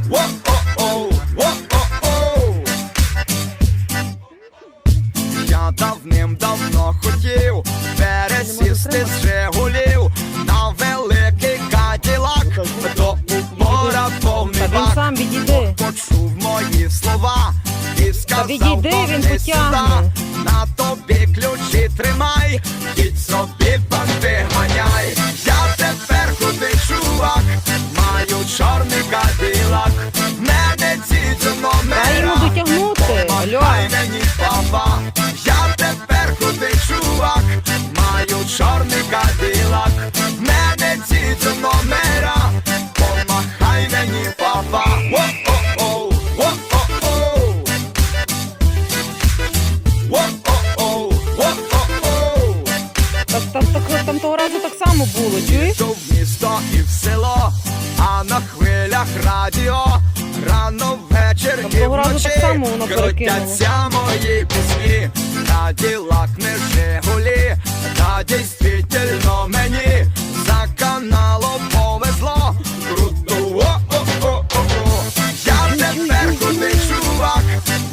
Во-о-оу, во-о-оу. Я давним-давно хотів пересісти з Жигулів на великий каділак до мора повний Та він бак. сам відійди. Почув мої слова і сказав, відійди, він потягне». на Дай йому дотягнути, папа, я тепер худий чувак, маю чорний каділак, мене ці номера. Помахай мені, папа. Так, так, так, там того разу так само було, чуєш? Йду в місто і в село, а на хвилях радіо рано вечір і вночі крутяться мої пісні, на ділах не жигулі, та дійсно мені. За каналом повезло. Круто, о-о-о-о-о. Я тепер куди чувак,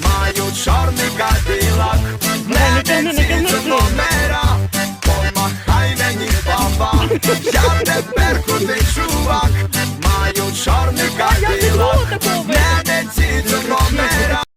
маю чорний кадилак, не бензин номера, помахай мені баба, я тепер куди чувак. маю Чорний кадилак.